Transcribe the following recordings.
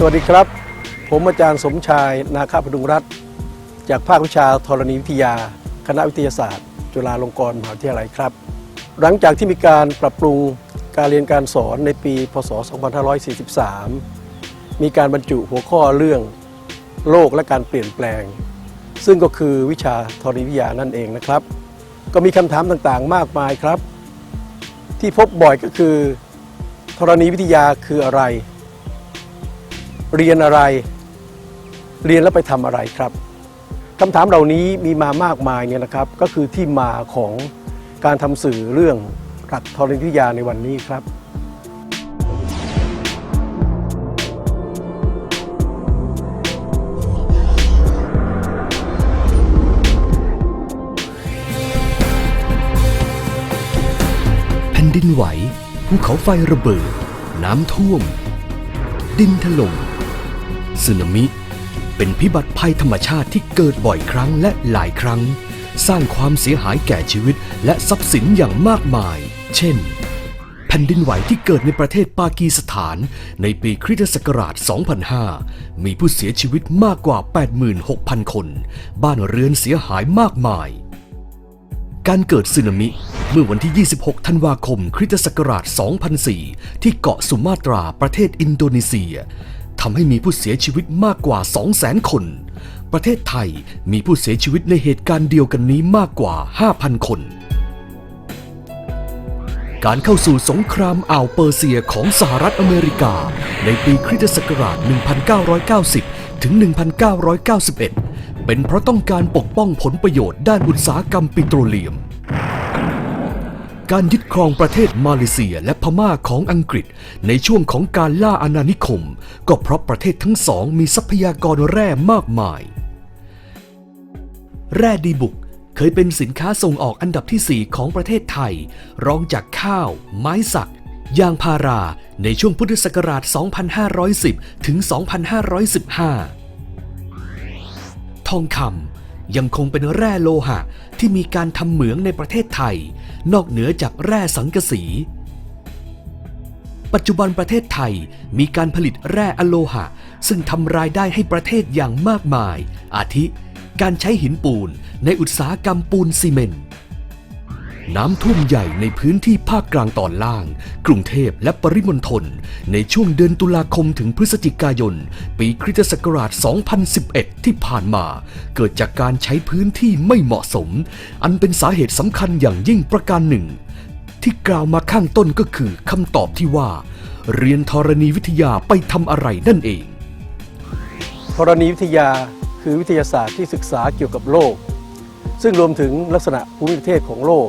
สวัสดีครับ ผมอาจารย์สมชายนาคาพดุงรัตจากภาควิชาธรณีวิทยา คณะวิทยาศาสตร์ จุฬาลงกรณ์มหาวิทยาลัยครับ หลังจากที่มีการปรับปรุงการเรียนการสอนในปี พศ 2543 มีการบรรจุหัวข้อเรื่องโลกและการเปลี่ยนแปลง ซึ่งก็คือวิชาธรณีวิทยานั่นเองนะครับ ก็มีคำถามต่างๆ มากมายครับ ที่พบบ่อยก็คือ ธรณีวิทยาคืออะไร เรียนอะไร เรียนแล้วไปทำอะไรครับคำถามเหล่านี้มีมามากมายเนี่ยนะครับ ก็คือที่มาของการทำสื่อเรื่องหลักธรณีวิทยาในวันนี้ครับแผ่นดินไหวภูเขาไฟระเบิด น้ำท่วม ดินถล่ม สึนามิ เป็นพิบัติภัยธรรมชาติที่เกิดบ่อยครั้งและหลายครั้ง สร้างความเสียหายแก่ชีวิตและทรัพย์สินอย่างมากมาย เช่น แผ่นดินไหวที่เกิดในประเทศปากีสถาน ในปีคริสตศักราช 2005 มีผู้เสียชีวิตมากกว่า 86,000 คน บ้านเรือนเสียหายมากมาย การเกิดสึนามิเมื่อวันที่ 26 ธันวาคม คริสตศักราช 2004 ที่เกาะสุมาตรา ประเทศอินโดนีเซีย ทำให้มีผู้เสียชีวิตมากกว่า 200,000 คน ประเทศไทยมีผู้เสียชีวิตในเหตุการณ์เดียวกันนี้มากกว่า 5,000 คน การเข้าสู่สงครามอ่าวเปอร์เซียของสหรัฐอเมริกา ในปีคริสตศักราช 1990 ถึง 1991 เป็นเพราะต้องการปกป้องผลประโยชน์ด้านอุตสาหกรรมปิโตรเลียม การยึดครองประเทศมาเลเซียและพม่าของอังกฤษ ในช่วงของการล่าอาณานิคม ก็เพราะประเทศทั้งสองมีทรัพยากรแร่มากมาย แร่ดีบุกเคยเป็นสินค้าส่งออกอันดับที่ 4 ของประเทศไทย รองจากข้าว ไม้สักยางพาราในช่วงพุทธศักราช 2510 ถึง 2515 ทองคำ ยังคงเป็นแร่โลหะที่มีการทำเหมืองในประเทศไทย นอกเหนือจากแร่สังกะสี ปัจจุบันประเทศไทยมีการผลิตแร่อโลหะ ซึ่งทำรายได้ให้ประเทศอย่างมากมาย อาทิ การใช้หินปูนในอุตสาหกรรมปูนซีเมนต์ น้ำท่วมใหญ่ในพื้นที่ภาคกลางตอนล่าง กรุงเทพและปริมณฑลในช่วงเดือนตุลาคมถึงพฤศจิกายน ปีคริสตศักราช 2011 ที่ผ่านมา เกิดจากการใช้พื้นที่ไม่เหมาะสม อันเป็นสาเหตุสำคัญอย่างยิ่งประการหนึ่ง ที่กล่าวมาข้างต้นก็คือคำตอบที่ว่า เรียนธรณีวิทยาไปทำอะไรนั่นเอง ธรณีวิทยาคือวิทยาศาสตร์ที่ศึกษาเกี่ยวกับโลก ซึ่งรวมถึงลักษณะภูมิประเทศของโลก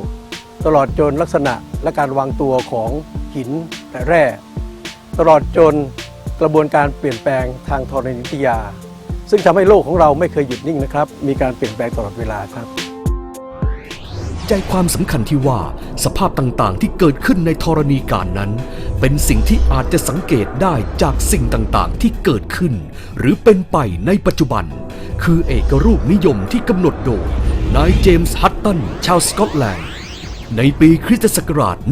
ตลอดจนลักษณะและการวางตัวของหินและแร่ ตลอดจนกระบวนการเปลี่ยนแปลงทางธรณีวิทยา ซึ่งทำให้โลกของเราไม่เคยหยุดนิ่งนะครับ มีการเปลี่ยนแปลงตลอดเวลาครับ ใจความสำคัญที่ว่าสภาพต่างๆ ที่เกิดขึ้นในธรณีการนั้น เป็นสิ่งที่อาจจะสังเกตได้จากสิ่งต่างๆ ที่เกิดขึ้น หรือเป็นไปในปัจจุบัน คือเอกรูปนิยมที่กำหนดโดยนายเจมส์ฮัตตันชาวสกอตแลนด์ ในปีคริสตศักราช 1770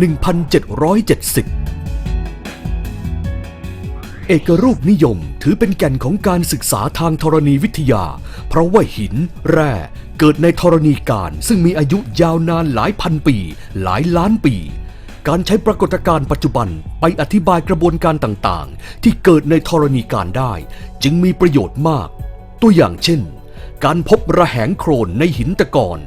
เอกรูปนิยมถือเป็นแก่นของการศึกษาทางธรณีวิทยา เพราะว่าหิน แร่ เกิดในธรณีการซึ่งมีอายุยาวนานหลายพันปี หลายล้านปีการใช้ปรากฏการณ์ปัจจุบันไปอธิบายกระบวนการต่างๆ ที่เกิดในธรณีการได้ จึงมีประโยชน์มาก ตัวอย่างเช่น การพบระแหงโครนในหินตะกอน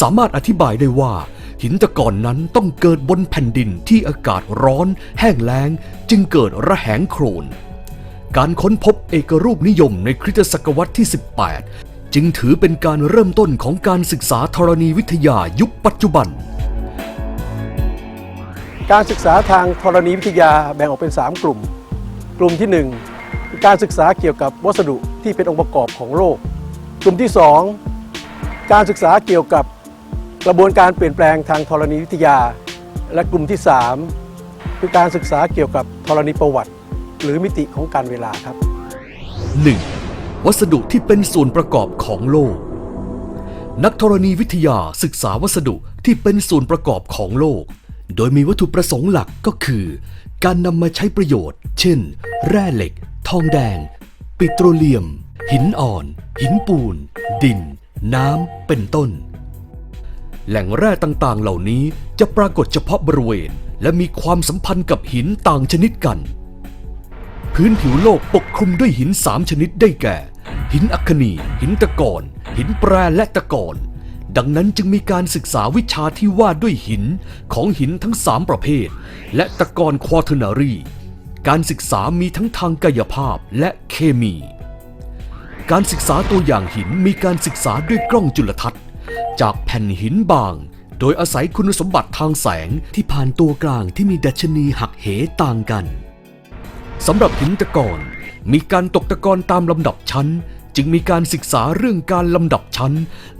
สามารถอธิบายได้ว่า หินตะกอนนั้นต้องเกิดบนแผ่นดินที่อากาศร้อน แห้งแล้ง จึงเกิดระแหงโครน การค้นพบเอกรูปนิยมในคริสตศตวรรษที่ 18 จึงถือเป็นการเริ่มต้นของการศึกษาธรณีวิทยายุคปัจจุบัน การศึกษาทางธรณีวิทยาแบ่งออกเป็น 3 กลุ่ม กลุ่มที่ 1 คือการศึกษาเกี่ยวกับวัสดุที่เป็นองค์ประกอบของโลก กลุ่มที่ 2 การศึกษาเกี่ยวกับ กระบวนการเปลี่ยนแปลงทางธรณีวิทยา และกลุ่มที่ 3 คือการศึกษาเกี่ยวกับธรณีประวัติ หรือมิติของการเวลาครับ 1. วัสดุที่เป็นส่วนประกอบของโลก นักธรณีวิทยาศึกษาวัสดุที่เป็นส่วนประกอบของโลก โดยมีวัตถุประสงค์หลักก็คือ การนำมาใช้ประโยชน์ เช่น แร่เหล็ก ทองแดง ปิโตรเลียม หินอ่อน หินปูน ดิน น้ำเป็นต้น แหล่งแร่ต่างๆ เหล่านี้จะปรากฏเฉพาะบริเวณ และมีความสัมพันธ์กับหินต่างชนิดกัน พื้นผิวโลกปกคลุมด้วยหินสามชนิดได้แก่ หินอัคนี หินตะกอนหินแปรและตะกอนดังนั้นจึงมีการศึกษาวิชาที่ว่าด้วยหินของหินทั้งสามประเภท และตะกอนควอเทนารี การศึกษามีทั้งทางกายภาพและเคมี การศึกษาตัวอย่างหินมีการศึกษาด้วยกล้องจุลทรรศน์ จากแผ่นหินบาง โดยอาศัยคุณสมบัติทางแสงที่ผ่านตัวกลางที่มีดัชนีหักเหต่างกันสำหรับหินตะกอนมีการตกตะกอนตามลำดับชั้น จึงมีการศึกษาเรื่องการลำดับชั้น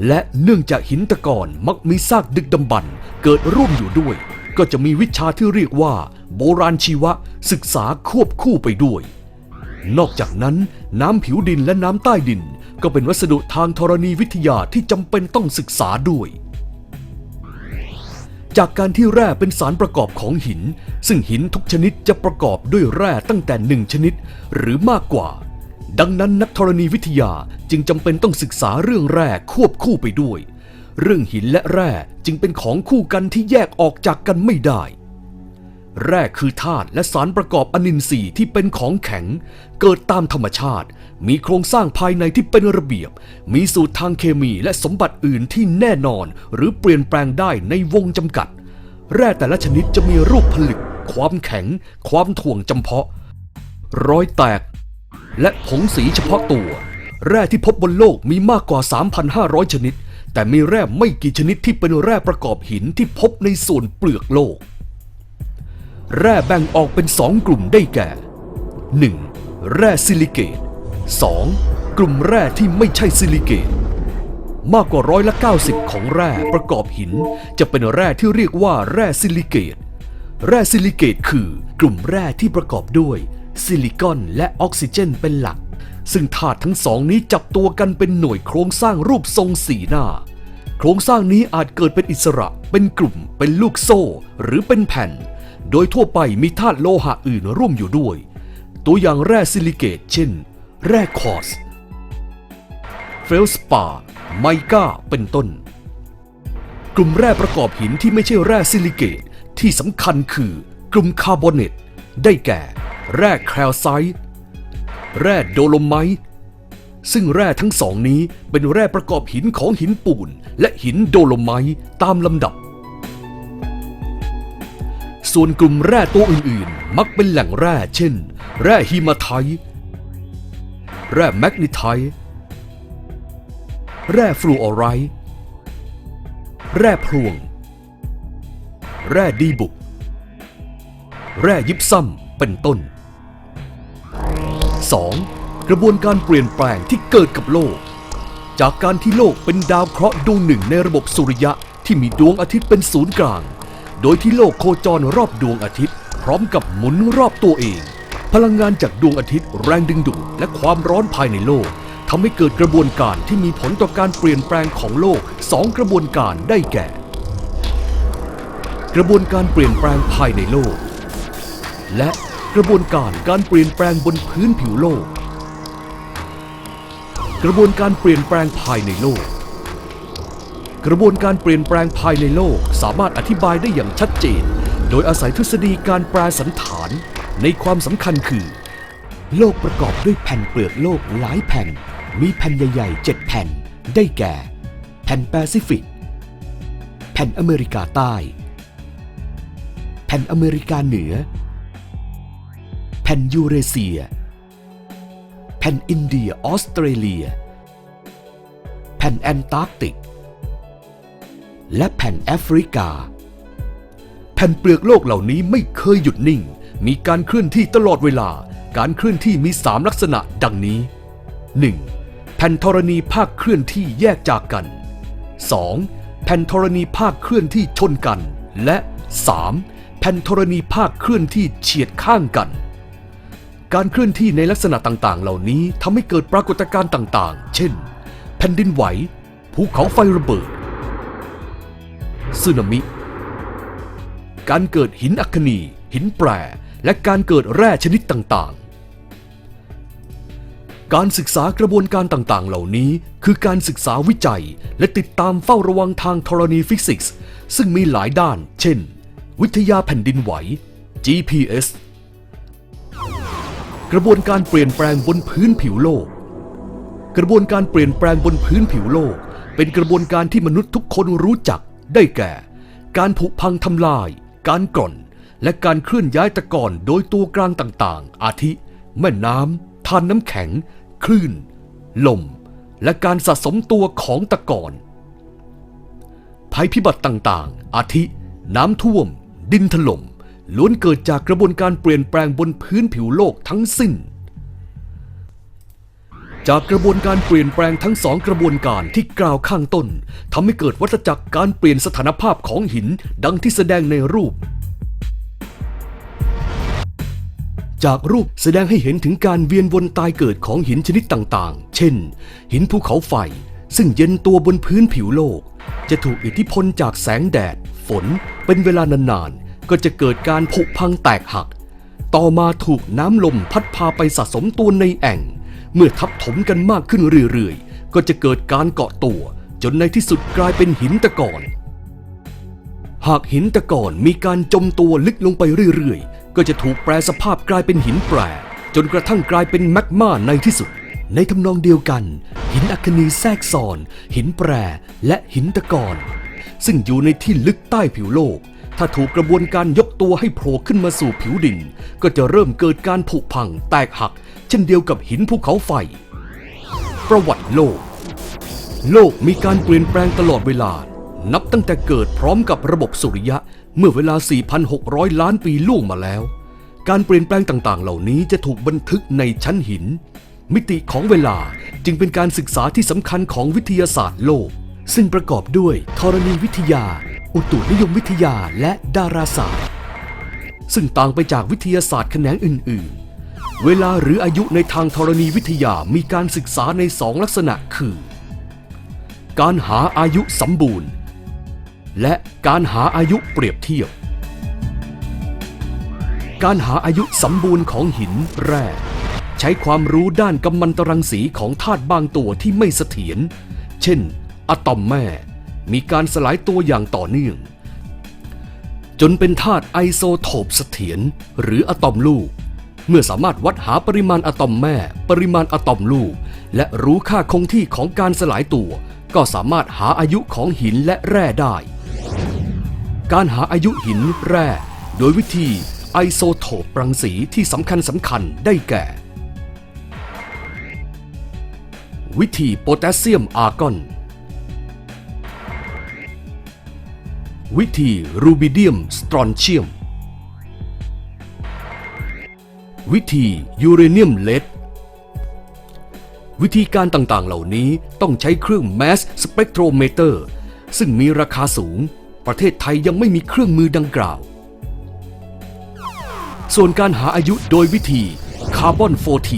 และเนื่องจากหินตะกอนมักมีซากดึกดำบรรพ์เกิดร่วมอยู่ด้วย ก็จะมีวิชาที่เรียกว่า โบราณชีวะศึกษาควบคู่ไปด้วย นอกจากนั้นน้ำผิวดินและน้ำใต้ดิน ก็เป็นวัสดุทางธรณีวิทยาที่จำเป็นต้องศึกษาด้วย จากการที่แร่เป็นสารประกอบของหิน ซึ่งหินทุกชนิดจะประกอบด้วยแร่ตั้งแต่หนึ่งชนิดหรือมากกว่า ดังนั้นนักธรณีวิทยาจึงจำเป็นต้องศึกษาเรื่องแร่ควบคู่ไปด้วย เรื่องหินและแร่จึงเป็นของคู่กันที่แยกออกจากกันไม่ได้ แร่คือธาตุและสารประกอบอนินทรีย์ที่เป็นของแข็ง เกิดตามธรรมชาติ มีโครงสร้างภายในที่เป็นระเบียบ มีสูตรทางเคมีและสมบัติอื่นที่แน่นอน หรือเปลี่ยนแปลงได้ในวงจำกัด แร่แต่ละชนิดจะมีรูปผลึก ความแข็ง ความถ่วงจำเพาะ รอยแตก และผงสีเฉพาะตัว แร่ที่พบบนโลกมีมากกว่า 3,500 ชนิด แต่มีแร่ไม่กี่ชนิดที่เป็นแร่ประกอบหินที่พบในส่วนเปลือกโลก แร่แบ่งออกเป็นสองกลุ่มได้แก่ 1. แร่ซิลิเกต 2. กลุ่มแร่ที่ไม่ใช่ซิลิเกต มากกว่าร้อยละ 90 ของแร่ประกอบหิน จะเป็นแร่ที่เรียกว่าแร่ซิลิเกต แร่ซิลิเกตคือกลุ่มแร่ที่ประกอบด้วยซิลิคอนและออกซิเจนเป็นหลัก ซึ่งธาตุทั้งสองนี้จับตัวกันเป็นหน่วยโครงสร้างรูปทรงสีหน้า โครงสร้างนี้อาจเกิดเป็นอิสระ เป็นกลุ่ม เป็นลูกโซ่ หรือเป็นแผ่น โดยทั่วไปมีธาตุโลหะอื่นร่วมอยู่ด้วย ตัวอย่างแร่ซิลิเกตเช่น แร่คอร์สเฟลสปาไมก้าเป็นต้น กลุ่มแร่ประกอบหินที่ไม่ใช่แร่ซิลิเกตที่สำคัญคือกลุ่มคาร์บอเนตได้แก่ แร่แคลไซต์แร่โดโลไมต์ซึ่งแร่ทั้งสองนี้เป็นแร่ประกอบหินของหินปูนและหินโดโลไมต์ตามลำดับ ส่วนกลุ่มแร่ตัวอื่นๆ มักเป็นแหล่งแร่เช่น แร่ฮีมาไทต์แร่แมกนีไทต์แร่ฟลูออไรด์แร่พลวง แร่ดีบุก แร่ยิบซ้ำเป็นต้น 2. กระบวนการเปลี่ยนแปลงที่เกิดกับโลก จากการที่โลกเป็นดาวเคราะห์ดวงหนึ่งในระบบสุริยะที่มีดวงอาทิตย์เป็นศูนย์กลาง โดยที่โลกโคจรรอบดวงอาทิตย์ พร้อมกับหมุนรอบตัวเอง พลังงานจากดวงอาทิตย์แรงดึงดูดและความร้อนภายในโลกทำให้เกิดกระบวนการที่มีผลต่อการเปลี่ยนแปลงของโลกสองกระบวนการได้แก่ กระบวนการเปลี่ยนแปลงภายในโลก และกระบวนการการเปลี่ยนแปลงบนพื้นผิวโลก กระบวนการเปลี่ยนแปลงภายในโลก กระบวนการเปลี่ยนแปลงภายในโลกสามารถอธิบายได้อย่างชัดเจน โดยอาศัยทฤษฎีการแปรสันฐานในความสำคัญคือ โลกประกอบด้วยแผ่นเปลือกโลกหลายแผ่น มีแผ่นใหญ่ๆ 7 แผ่น ได้แก่ แผ่นแปซิฟิก แผ่นอเมริกาใต้ แผ่นอเมริกาเหนือ แผ่นยูเรเซีย แผ่นอินเดียออสเตรเลีย แผ่นแอนตาร์กติก และแผ่นแอฟริกา แผ่นเปลือกโลกเหล่านี้ไม่เคยหยุดนิ่ง มีการเคลื่อนที่ตลอดเวลา การเคลื่อนที่มี 3 ลักษณะดังนี้ 1. แผ่นธรณีภาคเคลื่อนที่แยกจากกัน 2. แผ่นธรณีภาคเคลื่อนที่ชนกัน และ 3. แผ่นธรณีภาคเคลื่อนที่เฉียดข้างกัน การเคลื่อนที่ในลักษณะต่างๆ เหล่านี้ทำให้เกิดปรากฏการณ์ต่างๆ เช่น แผ่นดินไหว ภูเขาไฟระเบิด สึนามิ การเกิดหินอัคนี หินแปร และการเกิดแร่ชนิดต่างๆ การศึกษากระบวนการต่างๆ เหล่านี้คือการศึกษาวิจัย และติดตามเฝ้าระวังทางธรณีฟิสิกส์ ซึ่งมีหลายด้าน เช่น วิทยาแผ่นดินไหว GPS กระบวนการเปลี่ยนแปลงบนพื้นผิวโลก กระบวนการเปลี่ยนแปลงบนพื้นผิวโลก เป็นกระบวนการที่มนุษย์ทุกคนรู้จัก ได้แก่ การผุพังทำลาย การกร่อน และการเคลื่อนย้ายตะกอนโดยตัวกลางต่างๆ อาทิ แม่น้ำทานน้ำแข็ง คลื่น ลม และการสะสมตัวของตะกอนภัยพิบัติต่างๆ อาทิ น้ำท่วม ดินถล่มล้วนเกิดจากกระบวนการเปลี่ยนแปลงบนพื้นผิวโลกทั้งสิ้น จากกระบวนการเปลี่ยนแปลงทั้งสองกระบวนการที่กล่าวข้างต้นทำให้เกิดวัฏจักรการเปลี่ยนสถานภาพของหินดังที่แสดงในรูป จากรูปแสดงให้เห็นถึงการเวียนวนตายเกิดของหินชนิดต่างๆ เช่น หินภูเขาไฟ ซึ่งเย็นตัวบนพื้นผิวโลก จะถูกอิทธิพลจากแสงแดด ฝน เป็นเวลานานๆ ก็จะเกิดการผุพังแตกหัก ต่อมาถูกน้ำลมพัดพาไปสะสมตัวในแอ่ง เมื่อทับถมกันมากขึ้นเรื่อยๆ ก็จะเกิดการเกาะตัวจนในที่สุดกลายเป็นหินตะกอน หากหินตะกอนมีการจมตัวลึกลงไปเรื่อยๆ ก็จะถูกแปรสภาพกลายเป็นหินแปร จนกระทั่งกลายเป็นแมกมาในที่สุด ในทำนองเดียวกัน หินอัคนีแทรกซ้อน หินแปร และหินตะกอน ซึ่งอยู่ในที่ลึกใต้ผิวโลก ถ้าถูกกระบวนการยกตัวให้โผล่ขึ้นมาสู่ผิวดิน ก็จะเริ่มเกิดการผุพังแตกหัก เช่นเดียวกับหินภูเขาไฟ ประวัติโลก โลกมีการเปลี่ยนแปลงตลอดเวลา นับตั้งแต่เกิดพร้อมกับระบบสุริยะเมื่อเวลา 4,600 ล้านปีล่วงมาแล้ว การเปลี่ยนแปลงต่างๆ เหล่านี้จะถูกบันทึกในชั้นหิน มิติของเวลาจึงเป็นการศึกษาที่สำคัญของวิทยาศาสตร์โลก ซึ่งประกอบด้วยธรณีวิทยา อุตุนิยมวิทยาและดาราศาสตร์ ซึ่งต่างไปจากวิทยาศาสตร์แขนงอื่น ๆ เวลาหรืออายุในทางธรณีวิทยามีการศึกษาในสองลักษณะคือ การหาอายุสมบูรณ์ และการหาอายุเปรียบเทียบ การหาอายุสมบูรณ์ของหินแร่ใช้ความรู้ด้านกัมมันตรังสีของธาตุบางตัวที่ไม่เสถียร เช่น อะตอมแม่ มีการสลายตัวอย่างต่อเนื่อง จนเป็นธาตุไอโซโทปเสถียรหรืออะตอมลูก เมื่อสามารถวัดหาปริมาณอะตอมแม่ ปริมาณอะตอมลูก และรู้ค่าคงที่ของการสลายตัว ก็สามารถหาอายุของหินและแร่ได้ การหาอายุหินแร่ โดยวิธีไอโซโทปรังสีที่สำคัญสำคัญได้แก่ วิธีโพแทสเซียมอาร์กอน วิธีรูบิเดียมสตรอนเชียม วิธียูเรเนียมเลดวิธีการต่างๆ เหล่านี้ต้องใช้เครื่อง Mass Spectrometer ซึ่งมีราคาสูง ประเทศไทยยังไม่มีเครื่องมือดังกล่าว ส่วนการหาอายุโดยวิธีคาร์บอน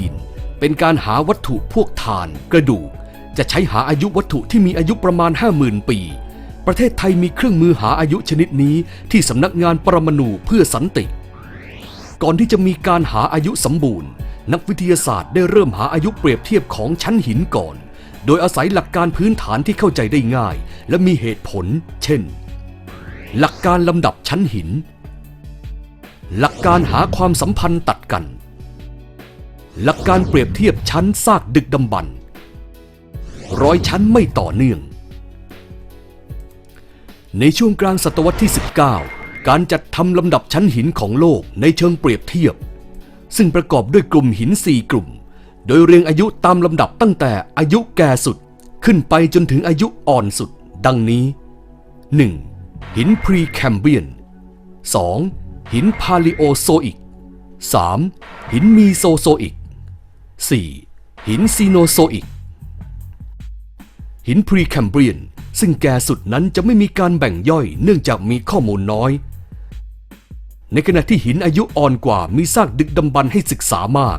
14 เป็นการหาวัตถุพวกถ่าน กระดูก จะใช้หาอายุวัตถุที่มีอายุประมาณ 50,000 ปี ประเทศไทยมีเครื่องมือหาอายุชนิดนี้ที่สำนักงานปรมาณูเพื่อสันติ ก่อนที่จะมีการหาอายุสมบูรณ์ นักวิทยาศาสตร์ได้เริ่มหาอายุเปรียบเทียบของชั้นหินก่อน โดยอาศัยหลักการพื้นฐานที่เข้าใจได้ง่าย และมีเหตุผล เช่น หลักการลำดับชั้นหิน หลักการหาความสัมพันธ์ตัดกัน หลักการเปรียบเทียบชั้นซากดึกดำบรรพ์รอยชั้นไม่ต่อเนื่อง ในช่วงกลางศตวรรษที่ 19 การจัดทำลำดับชั้นหินของโลกในเชิงเปรียบเทียบ ซึ่งประกอบด้วยกลุ่มหิน 4 กลุ่ม โดยเรียงอายุตามลำดับตั้งแต่อายุแก่สุดขึ้นไปจนถึงอายุอ่อนสุด ดังนี้ 1. หินพรีแคมเบียน 2. หินพาลิโอโซอิก 3. หินมีโซโซอิก 4. หินซีโนโซอิก หินพรีแคมเบียน ซึ่งแก่สุดนั้นจะไม่มีการแบ่งย่อยเนื่องจากมีข้อมูลน้อย ในขณะที่หินอายุอ่อนกว่ามีซากดึกดำบรรพ์ให้ศึกษามาก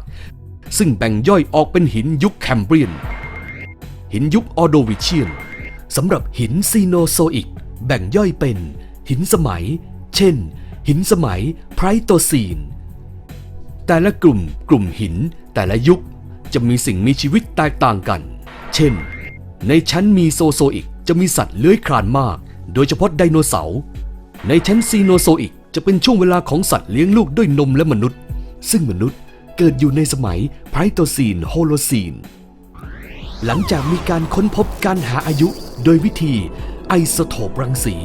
ซึ่งแบ่งย่อยออกเป็นหินยุคแคมเบรียน หินยุคออโดวิเชียนสำหรับหินซีโนโซอิก แบ่งย่อยเป็น หินสมัย เช่น หินสมัยไพรโตซีน แต่ละกลุ่มกลุ่มหินแต่ละยุคจะมีสิ่งมีชีวิตแตกต่างกัน เช่น ในชั้นมีโซโซอิก จะมีสัตว์เลื้อยคลานมาก โดยเฉพาะไดโนเสาร์ ในชั้นซีโนโซอิกจะเป็นช่วงเวลาของสัตว์เลี้ยงลูกด้วยนมและมนุษย์ ซึ่งมนุษย์เกิดอยู่ในสมัยไพรโตซีนโฮโลซีน หลังจากมีการค้นพบการหาอายุโดยวิธีไอโซโทปรังสี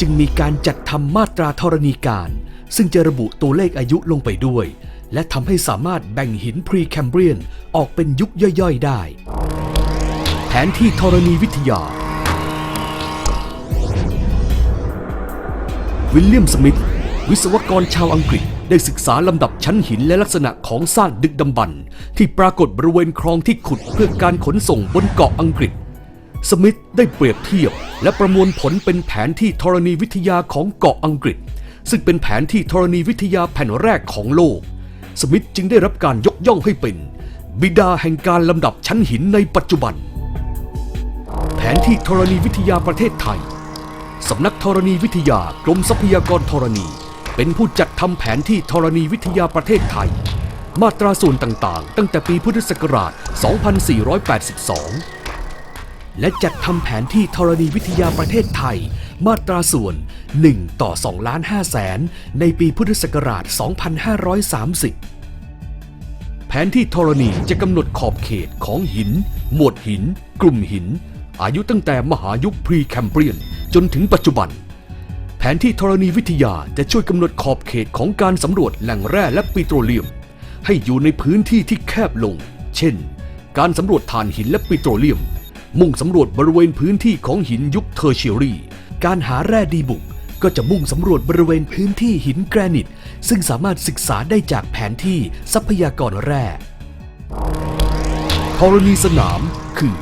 จึงมีการจัดทำมาตราธรณีการ ซึ่งจะระบุตัวเลขอายุลงไปด้วย และทำให้สามารถแบ่งหินพรีแคมเบรียนออกเป็นยุคย่อยๆได้ แผนที่ธรณีวิทยา วิลเลียมสมิธ วิศวกรชาวอังกฤษได้ศึกษาลำดับชั้นหินและลักษณะของซากดึกดำบรรที่ปรากฏบริเวณคลองที่ขุดเพื่อการขนส่งบนเกาะอังกฤษ สมิธได้เปรียบเทียบ และประมวลผลเป็นแผนที่ธรณีวิทยาของเกาะอังกฤษ ซึ่งเป็นแผนที่ธรณีวิทยาแผ่นแรกของโลก สมิธจึงได้รับการยกย่องให้เป็น บิดาแห่งการลำดับชั้นหินในปัจจุบัน แผนที่ธรณีวิทยาประเทศไทย สำนักธรณีวิทยากรมทรัพยากรธรณี เป็นผู้จัดทำแผนที่ธรณีวิทยาประเทศไทย มาตราส่วนต่างๆ ตั้งแต่ปีพุทธศักราช 2482 และจัดทำแผนที่ธรณีวิทยาประเทศไทย มาตราส่วน 1 ต่อ2ล้าน5แสนในปีพุทธศักราช 2530แผนที่ธรณีจะกำหนดขอบเขตของหิน หมวดหิน กลุ่มหิน อายุตั้งแต่มหายุคพรีแคมเบรียนจนถึงปัจจุบัน แผนที่ธรณีวิทยาจะช่วยกำหนดขอบเขตของการสำรวจแหล่งแร่และปิโตรเลียม ให้อยู่ในพื้นที่ที่แคบลง เช่น การสำรวจถ่านหินและปิโตรเลียม มุ่งสำรวจบริเวณพื้นที่ของหินยุคเทอร์เชียรีการหาแร่ดีบุกก็จะมุ่งสำรวจบริเวณพื้นที่หินแกรนิต ซึ่งสามารถศึกษาได้จากแผนที่ทรัพยากรแร่ธรณีสนามคือ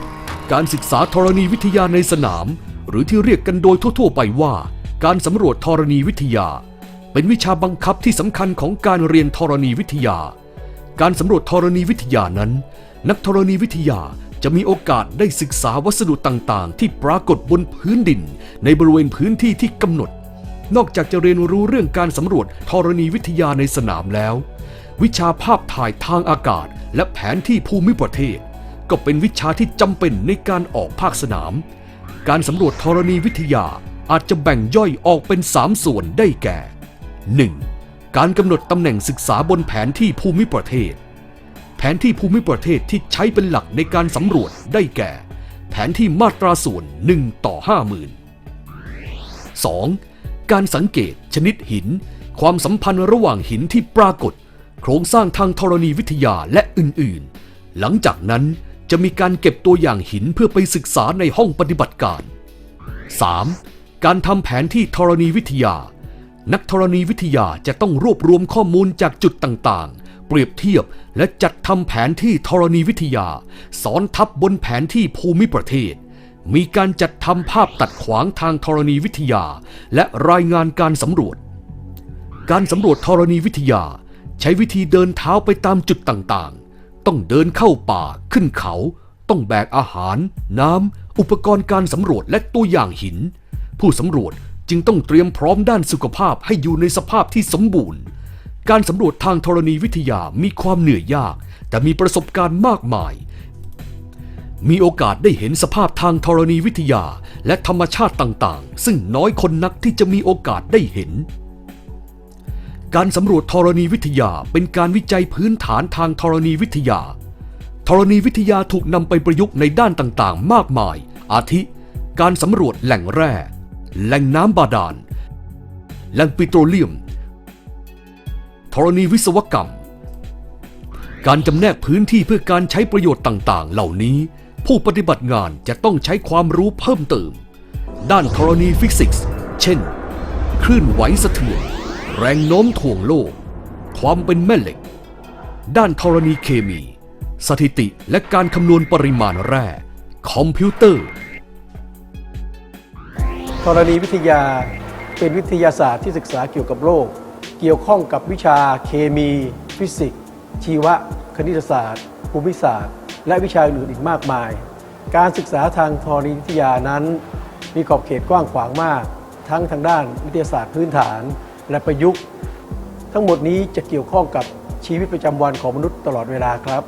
การศึกษาธรณีวิทยาในสนาม หรือที่เรียกกันโดยทั่ว ๆ ไปว่า การสำรวจธรณีวิทยา เป็นวิชาบังคับที่สำคัญของการเรียนธรณีวิทยา การสำรวจธรณีวิทยานั้น นักธรณีวิทยาจะมีโอกาสได้ศึกษาวัสดุต่างๆ ที่ปรากฏบนพื้นดิน ในบริเวณพื้นที่ที่กำหนด นอกจากจะเรียนรู้เรื่องการสำรวจธรณีวิทยาในสนามแล้ว วิชาภาพถ่ายทางอากาศ และแผนที่ภูมิประเทศ ก็เป็นวิชาที่จำเป็นในการออกภาคสนาม การสำรวจธรณีวิทยาอาจจะแบ่งย่อยออกเป็น 3 ส่วนได้แก่ 1. การกำหนดตำแหน่งศึกษาบนแผนที่ภูมิประเทศ แผนที่ภูมิประเทศที่ใช้เป็นหลักในการสำรวจได้แก่ แผนที่มาตราส่วน 1 ต่อ 50,000 2. การสังเกตชนิดหิน ความสัมพันธ์ระหว่างหินที่ปรากฏ โครงสร้างทางธรณีวิทยาและอื่น ๆ หลังจากนั้น จะมีการเก็บตัวอย่างหินเพื่อไปศึกษาในห้องปฏิบัติการ 3. การทำแผนที่ธรณีวิทยา นักธรณีวิทยาจะต้องรวบรวมข้อมูลจากจุดต่างๆ เปรียบเทียบและจัดทำแผนที่ธรณีวิทยา สอนทับบนแผนที่ภูมิประเทศ มีการจัดทำภาพตัดขวางทางธรณีวิทยา และรายงานการสำรวจ การสำรวจธรณีวิทยา ใช้วิธีเดินเท้าไปตามจุดต่างๆ ต้องเดินเข้าป่าขึ้นเขา ต้องแบกอาหาร น้ำ อุปกรณ์การสำรวจและตัวอย่างหิน ผู้สำรวจจึงต้องเตรียมพร้อมด้านสุขภาพให้อยู่ในสภาพที่สมบูรณ์ การสำรวจทางธรณีวิทยามีความเหนื่อยยาก แต่มีประสบการณ์มากมาย มีโอกาสได้เห็นสภาพทางธรณีวิทยาและธรรมชาติต่างๆ ซึ่งน้อยคนนักที่จะมีโอกาสได้เห็น การสำรวจธรณีวิทยาเป็นการวิจัยพื้นฐานทางธรณีวิทยา ธรณีวิทยาถูกนำไปประยุกต์ในด้านต่างๆ มากมาย อาทิ การสำรวจแหล่งแร่ แหล่งน้ำบาดาล แหล่งปิโตรเลียม ธรณีวิศวกรรม การจำแนกพื้นที่เพื่อการใช้ประโยชน์ต่างๆ เหล่านี้ ผู้ปฏิบัติงานจะต้องใช้ความรู้เพิ่มเติม ด้านธรณีฟิสิกส์ เช่น คลื่นไหวสะเทือน แรงโน้มถ่วงโลก ความเป็นแม่เหล็ก ด้านธรณีเคมี สถิติและการคำนวณปริมาณแร่ คอมพิวเตอร์ ธรณีวิทยาเป็นวิทยาศาสตร์ที่ศึกษาเกี่ยวกับโลก เกี่ยวข้องกับวิชาเคมี ฟิสิกส์ ชีวะ คณิตศาสตร์ ภูมิศาสตร์ และวิชาอื่นอีกมากมาย การศึกษาทางธรณีวิทยานั้น มีขอบเขตกว้างขวางมาก ทั้งทางด้านวิทยาศาสตร์พื้นฐาน และประยุกต์ ทั้งหมดนี้จะเกี่ยวข้องกับชีวิตประจำวันของมนุษย์ตลอดเวลาครับ